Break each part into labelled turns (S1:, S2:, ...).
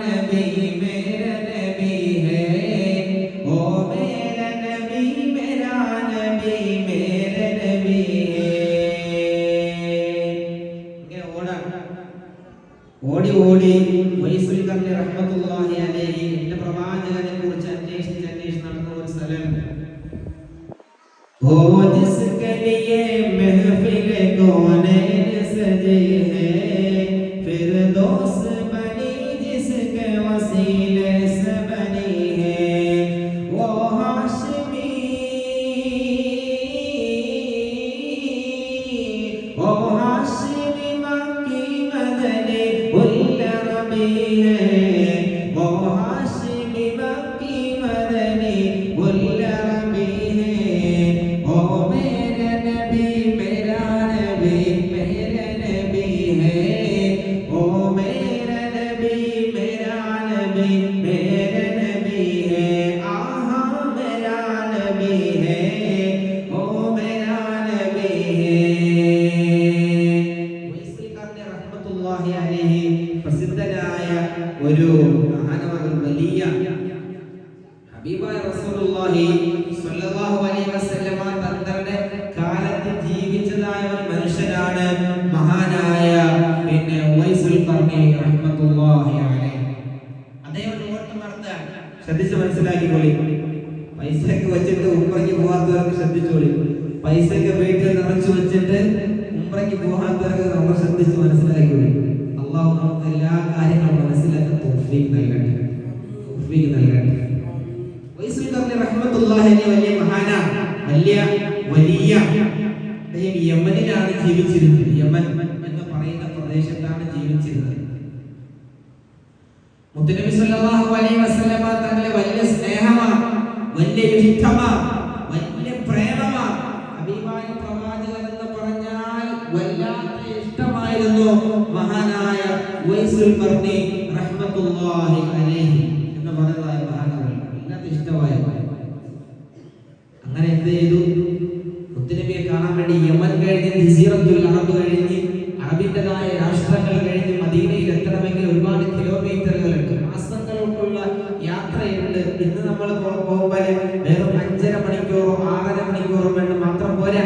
S1: be ഒരു വലിയ ഹബീബായ റസൂലുള്ളാഹി സ്വല്ലല്ലാഹു അലൈഹി വസല്ലമ ജീവിച്ചതായ ഒരു മനുഷ്യനാണ് മഹാനായ പിന്നെ അലൈഹി പൈസയൊക്കെ വെച്ചിട്ട് ഉംറയ്ക്ക് വീട്ടിൽ നിറച്ചു വെച്ചിട്ട് ഉംറയ്ക്ക് പോകാത്തവർക്ക് നമ്മൾ ശ്രദ്ധിച്ച് മനസ്സിലാക്കിക്കോളി. അള്ളാഹു നമുക്ക് എല്ലാ കാര്യങ്ങളും മനസ്സിലാക്കാൻ തൗഫീഖ് നൽകട്ടെ. തോഫീക്ക് നൽകട്ടെ. വലിയ മഹാന വലിയ വലിയ അദ്ദേഹം യമനിലാണ് ജീവിച്ചിരുന്നത്. യമൻ എന്ന് പറയുന്ന പ്രദേശത്താണ് ജീവിച്ചിരുന്നത്. മുത്തനബി സല്ലല്ലാഹു അലൈഹി വസല്ലമ തങ്ങളെ വലിയ സ്നേഹമാണ് വലിയ ഇഷ്ടമാണ് ഉവൈസുൽ റഹ്മത്തുല്ലാഹി അലൈഹി എന്ന് മഹാനവർ വല്ലാത്ത ഇഷ്ടമായ അങ്ങനെ എന്ത് ചെയ്തു? മുത്തുനബിയെ കാണാൻ വേണ്ടി യമൻ കഴിഞ്ഞ് ജസീറത്തുൽ അറബ് കഴിഞ്ഞ് അറബിന്റെതായ രാഷ്ട്രങ്ങൾ കഴിഞ്ഞ് മദീനയിൽ എത്തണമെങ്കിൽ ഒരുപാട് കിലോമീറ്ററുകളുണ്ട്. മാസങ്ങളോട്ടുള്ള യാത്രയുണ്ട്. ഇന്ന് നമ്മൾ പോകുമ്പോൾ വെറും അഞ്ചര മണിക്കൂറോ ആറര മണിക്കൂറോ വേണ്ട മാത്രം പോരാ.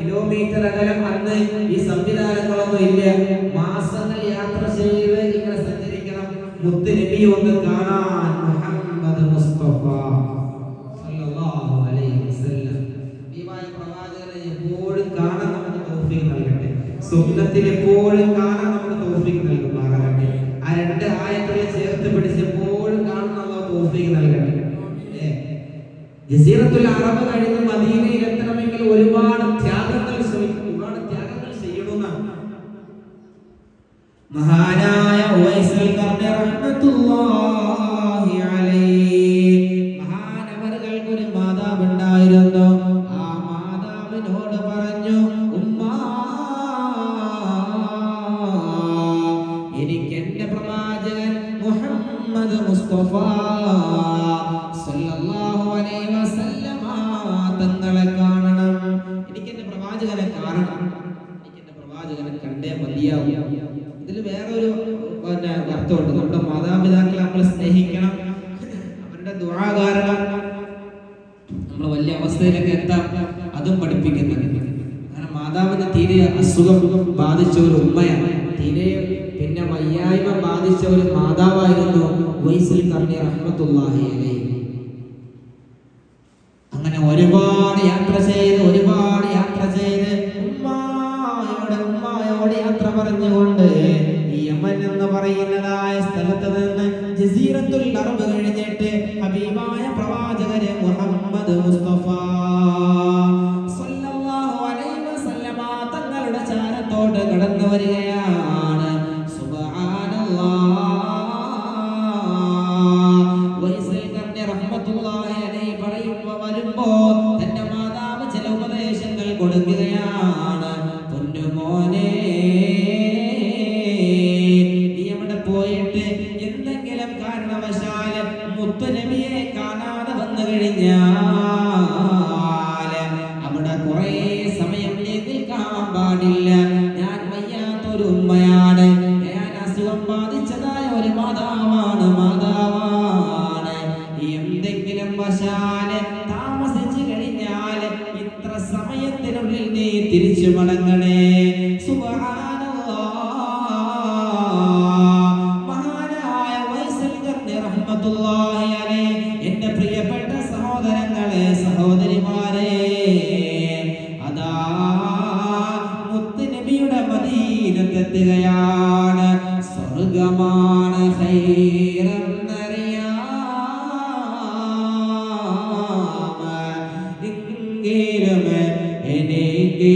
S1: കിലോമീറ്റർ അകലം അന്ന് ഈ സംവിധാനങ്ങളൊന്നും ഇല്ല മാസങ്ങൾ യാത്ര ചെയ്ത് ഇങ്ങനെ മുത്തുനബി ഒന്ന് കാണാൻ മുഹമ്മദ് മുസ്തഫ സല്ലല്ലാഹു അലൈഹി വസല്ലം ഹബീബായ പ്രവാചകനെ എപ്പോഴും കാണാൻ നമുക്ക് തൗഫീഖ് നൽകട്ടെ സ്വപ്നത്തിൽ എപ്പോഴും കാണാൻ നമുക്ക് തൗഫീഖ് നൽകുമാറാകട്ടെ ആ രണ്ട് ആയത്തുകളെ ചേർത്ത് പിടിച്ച് എപ്പോഴും കാണുന്ന അല്ലാഹു തൗഫീഖ് നൽകട്ടെ ഏ, ജസീറത്തുൽ അറബ് കഴിഞ്ഞ് മദീനയിൽ എത്തണമെങ്കിൽ ഒരുപാട് ത്യാഗങ്ങൾ ശ്രമിക്കും ഒരുപാട് ത്യാഗങ്ങൾ ചെയ്യണമെന്നാണ് മഹാനായ ഉവൈസുൽ ഖർണി റഹ്മത്തുള്ളാഹി നമ്മൾ വലിയ അവസ്ഥയിലൊക്കെ എത്താം. അതും പഠിപ്പിക്കുന്നുണ്ട് കാരണം മാതാവിന് തീരെ അസുഖം ബാധിച്ച ഒരു ഉമ്മയാണ്. തീരെ പിന്നെ വയ്യായ്മ ബാധിച്ച ഒരു മാതാവായിരുന്നു വൈസിൽ കർണി റഹ്മത്തുള്ളാഹി അലൈഹി. ചാരത്തോട്ട് കടന്നു വരികയാണ്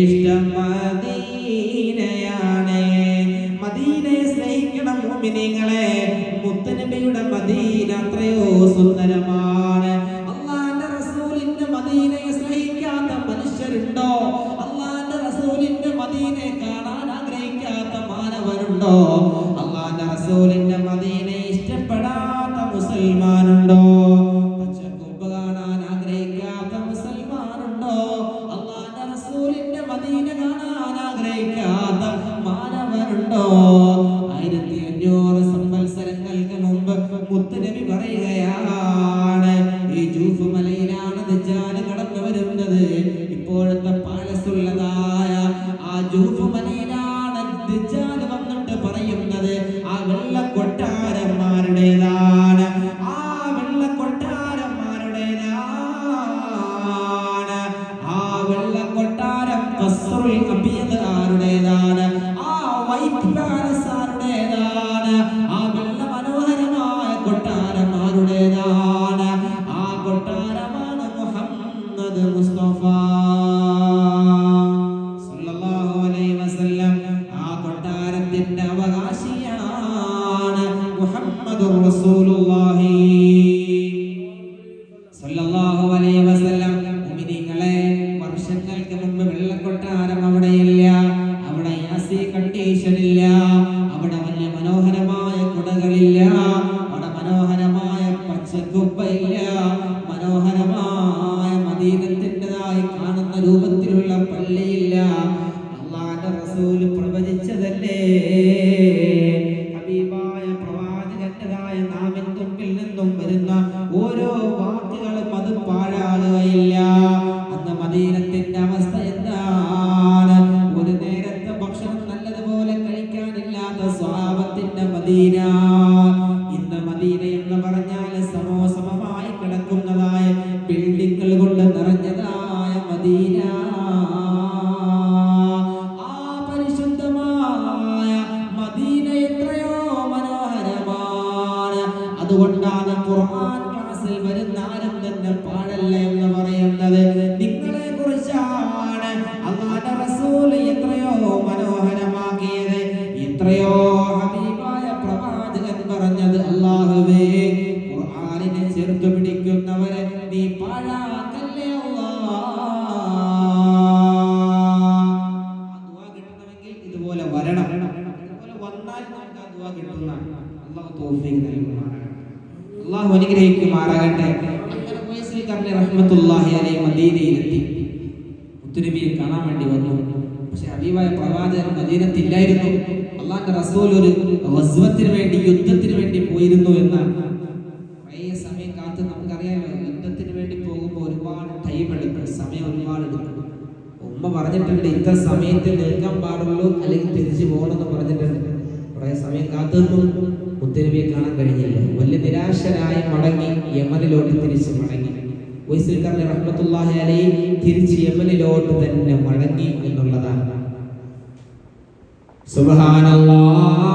S2: ഇഷ്ടം മദീനയാണ്. മദീനയെ സ്നേഹിക്കണം മോമിനിങ്ങളെ. മുത്തനബിയുടെ മദീന അത്രയോ സുന്ദരമാണ് മുത്ത് നബി പറയുകയാ പറഞ്ഞിട്ടുണ്ട്. ഇത്ര സമയത്ത് നിൽക്കാൻ പാടുള്ളൂ അല്ലെങ്കിൽ തിരിച്ചു പോകണമെന്ന് പറഞ്ഞിട്ടുണ്ട്. കുറെ സമയം കാത്തുനിന്നു. മുത്തരബിയെ കാണാൻ കഴിഞ്ഞില്ല. വലിയ നിരാശരായി മടങ്ങി യമനിലോട്ട് തിരിച്ച് മടങ്ങി. വൈസിൽക്കാരന്റെ അലൈ തിരിച്ച് യമനിലോട്ട് തന്നെ മടങ്ങി എന്നുള്ളതാണ്. സുബഹാനല്ലാഹ്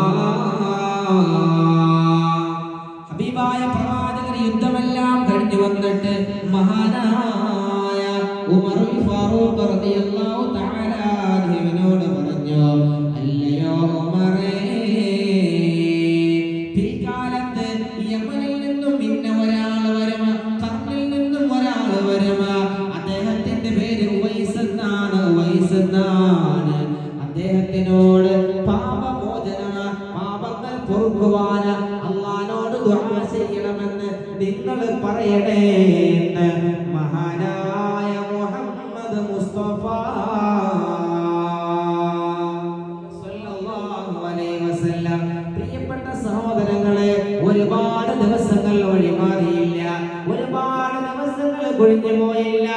S2: ദിവസങ്ങൾ ഒഴിമാറിയില്ല ഒരുപാട് ദിവസങ്ങൾ കൊഴിഞ്ഞു പോയില്ല.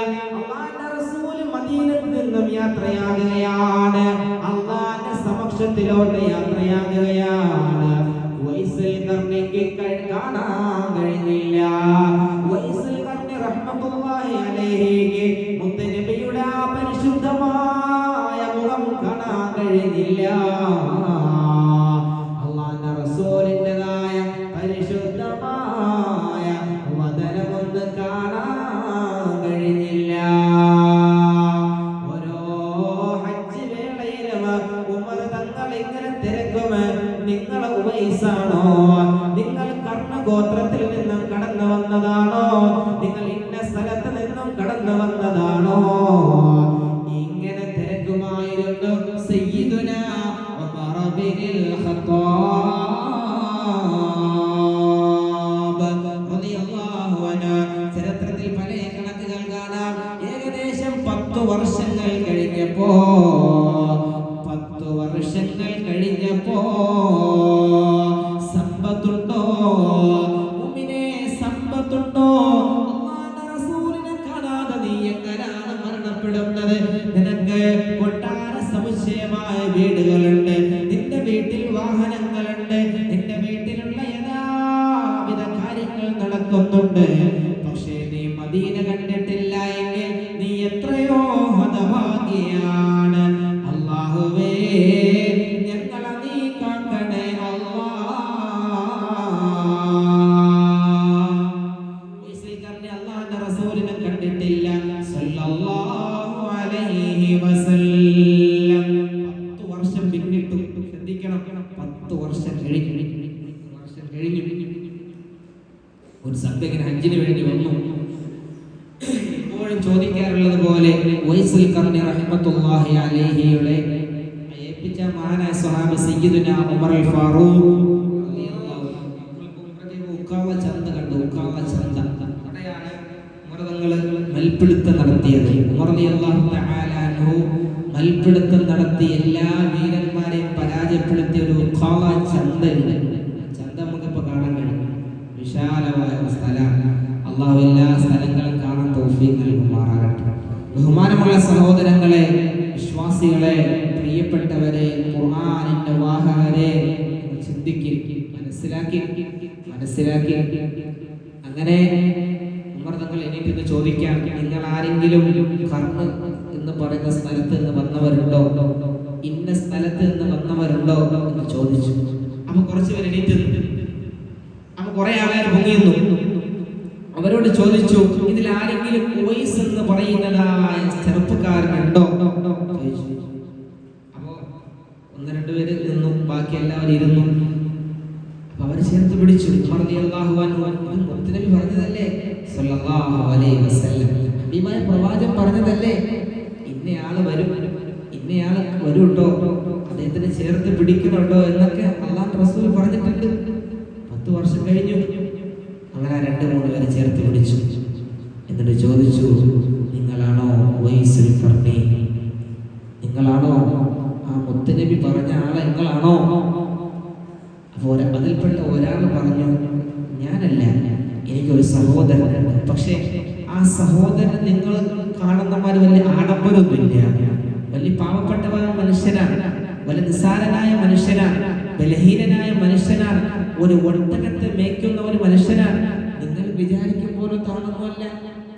S2: മദീനത്ത് നിന്നും യാത്രയാകുകയാണ്. അള്ളാന്റെ സമക്ഷത്തിലോട്ട് യാത്രയാകുകയാണ്. വൈസൽ കർണയ്ക്ക് കാണാൻ കഴിഞ്ഞില്ല. വൈസൽ കർണി റഹ്മത്തുള്ളാഹി അലൈഹിക്ക് മുത്തനബിയുടെ ആ പരിശുദ്ധമായ മുഖം കാണാൻ കഴിഞ്ഞില്ല. നിങ്ങൾ നിങ്ങൾ കർണഗോത്രത്തിൽ നിന്നും കടന്നു വന്നതാണോ? വൈസുൽ കർണി റഹ്മത്തുള്ളാഹി അലൈഹിയുടെ ഏൽപ്പിച്ച മഹാനായ സ്വഹാബി സയ്യിദുന ഉമർ അൽ ഫാറൂഖ് ഉക്കാവ ചന്ത കണ്ടു. ഉക്കാവ ചന്ത അവിടെയാണ് ഉമർ തങ്ങൾ മൽപ്പിടുത്തം നടത്തിയത്. ഉമർ റളിയല്ലാഹു തആല അൻഹു മൽപ്പിടുത്തം നടത്തി എല്ലാ വീരന്മാരെയും പരാജയപ്പെടുത്തിയ ഒരു ഉക്കാവ ചന്തയുണ്ട്. ചന്ത നമുക്കിപ്പോൾ കാണാൻ കഴിയും. വിശാലമായ സ്ഥലമാണ്. അള്ളാഹു എല്ലാ സ്ഥലങ്ങളും കാണാൻ തൗഫീഖ് നൽകുമാറാകട്ടെ. ബഹുമാനമുള്ള സഹോദരങ്ങളെ വിശ്വാസികളെ പ്രിയപ്പെട്ടവരെ ഖുർആനിന്റെ വാഹകരെ ചിന്തിക്കും മനസ്സിലാക്കി മനസ്സിലാക്കി. അങ്ങനെ ഉമർ തങ്ങൾ എനിക്കൊന്ന് ചോദിക്കാം നിങ്ങൾ ആരെങ്കിലും കർമ്മ എന്ന് പറയുന്ന സ്ഥലത്ത് നിന്ന് വന്നവരുണ്ടോ? ഇന്ന സ്ഥലത്ത് നിന്ന് വന്നവരുണ്ടോ? എന്ന് ചോദിച്ചു. അപ്പൊ കുറച്ച് എണീറ്റ്. അപ്പൊ കുറെ ആളുകൾ പൊങ്ങിയുന്നു. അവരോട് ചോദിച്ചു ഇതിൽ ആരെങ്കിലും ഉവൈസ് എന്ന് പറയുന്നതായ ചെറുപ്പക്കാരനുണ്ടോ? അപ്പോ ഒന്ന് രണ്ട് പേര് നിന്നു ബാക്കി എല്ലാവരും ഇരുന്നു. അപ്പൊ അവർ ചേർത്ത് പിടിച്ചു. ഇത് പറഞ്ഞതല്ലേ? ഹബീബായ പ്രവാചകൻ പറഞ്ഞതല്ലേ? ഇന്നയാൾ വരും. ഇന്നയാൾ വരും കേട്ടോ അദ്ദേഹത്തിനെ ചേർത്ത് പിടിക്കുന്നുണ്ടോ? എന്നൊക്കെ അള്ളാഹ് റസൂൽ പറഞ്ഞിട്ടുണ്ട്. പത്ത് വർഷം കഴിഞ്ഞു. രണ്ട് മൂന്ന് പേരെ ചേർത്ത് പിടിച്ചു. എന്നിട്ട് ചോദിച്ചു നിങ്ങളാണോ നിങ്ങളാണോ? ആ മുത്തുനബി പറഞ്ഞ ആളെ നിങ്ങളാണോ? അപ്പോൾ അതിൽപ്പെട്ട ഒരാൾ പറഞ്ഞു ഞാനല്ല എനിക്കൊരു സഹോദരനുണ്ട്. പക്ഷേ ആ സഹോദരൻ നിങ്ങൾ കാണുന്നമാര് വലിയ ആഡംബരമൊന്നുമില്ല. വലിയ പാവപ്പെട്ടവരായ മനുഷ്യനാണ് വലിയ നിസ്സാരനായ മനുഷ്യനാണ് ബലഹീനനായ മനുഷ്യനാണ്. ഒരു ഒട്ടകത്തെ മേയ്ക്കുന്ന ഒരു മനുഷ്യനാണ്. നിങ്ങൾ വിചാരിക്കും പോലെ താണൊന്നുമല്ല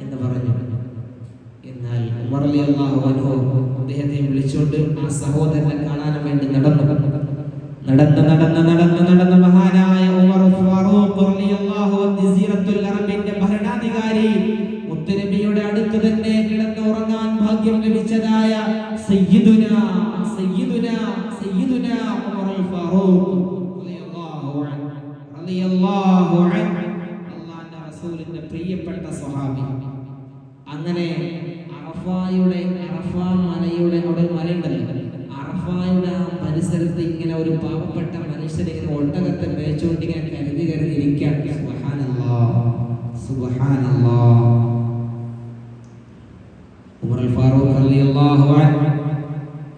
S2: എന്ന് പറഞ്ഞു. എന്നാൽ ഉമർ അള്ളാഹു അൻഹു അദ്ദേഹത്തെ വിളിച്ചുകൊണ്ട് ആ സഹോദരനെ കാണാൻ വേണ്ടി നടന്നു. നടന്ന് നടന്ന് നടന്ന് നടന്ന് മഹാനായ ഉമർ ഫാറൂഖ് റളിയല്ലാഹു ജസീറത്തുൽ അറബിന്റെ ഭരണാധികാരി മുത്തനബിയുടെ അടുത്ത് തന്നെ കിടന്ന് ഉറങ്ങാൻ ഭാഗ്യം ലഭിച്ചതായ സയ്യിദുന സയ്യിദുന സയ്യിദുന ഉമർ ഫാറൂഖ്. സ്വഹാബി. അങ്ങനെ അറഫായുടെ അറഫ മലയുടെ അവിടെ ഒരു മലയുണ്ടല്ലോ. അറഫായുടെ ആ പരിസരത്ത് ഇങ്ങനെ ഒരു പാവപ്പെട്ട മനുഷ്യൻ ഇങ്ങനെ ഒട്ടകത്തെ മേച്ചുകൊണ്ട് ഇങ്ങനെ കരുതി കരുതി ഇരിക്കാൻ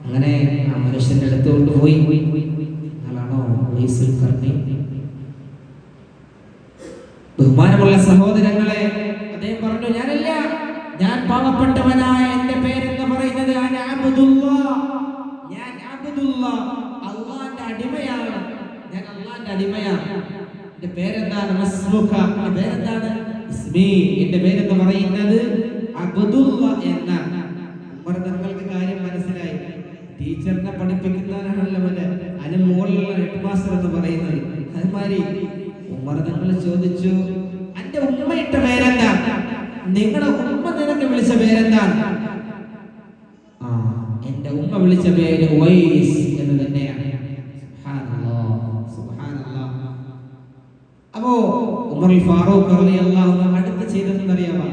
S2: അങ്ങനെ ആ മനുഷ്യന്റെ അടുത്തോട്ട് പോയി. നിങ്ങളാണോ ബഹുമാനമുള്ള സഹോദരങ്ങളെ അദ്ദേഹം പറഞ്ഞു ഞാനല്ല ഞാൻ പാവപ്പെട്ടവനായ എന്റെ പേരെന്ന് പറയുന്നത് ഞാൻ അള്ളാന്റെ അടിമയാണ്. ഞാൻ അള്ളാന്റെ അടിമയാണ്. എന്റെ പേരെന്താണ്? എന്റെ പേരെന്താണ്? എന്റെ പേരെന്ന് പറയുന്നത് അബ്ദുള്ള ടീച്ചറിനെ പഠിപ്പിക്കുന്നവനാണല്ലോ മറ്റേ അതിന് മുകളിലുള്ള ഹെഡ് മാസ്റ്റർ എന്ന് പറയുന്നത്. അതുമാതിരി ഉമ്മർ തങ്ങൾ ചോദിച്ചു നിന്റെ ഉമ്മയിട്ട പേരെന്താ? നിങ്ങളുടെ ഉമ്മ നിനക്ക് വിളിച്ച പേരെന്താ? ആ എന്റെ ഉമ്മ വിളിച്ച പേര് വൈസ് എന്ന് തന്നെയാണ്. അപ്പോ ഉമർ ഫാറൂഖ് റളിയല്ലാഹു അടുത്ത ചെയ്തതെന്ന് അറിയാമോ?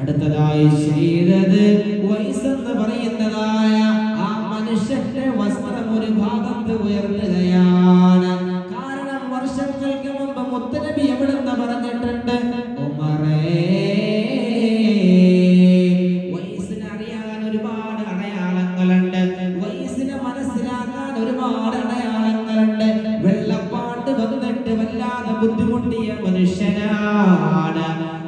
S2: അടുത്തതായി ചെയ്തത് വൈസ് എന്ന് പറയുന്നതായ ആ മനുഷ്യന്റെ വസ്ത്രം ഒരു ഭാഗത്ത് ഉയർത്തുകയാണ്. Panginoon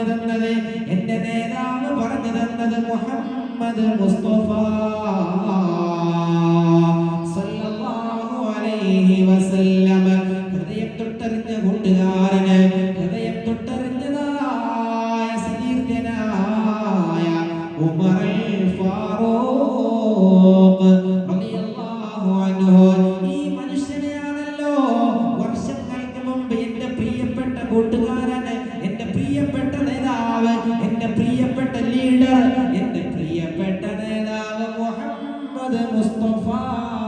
S2: പറഞ്ഞു തന്നത് എന്റെ നേതാവ് പറഞ്ഞു തന്നത് മുഹമ്മദ് മുസ്തഫ സല്ലല്ലാഹു അലൈഹി വസല്ലം. মুস্তফা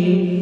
S2: You.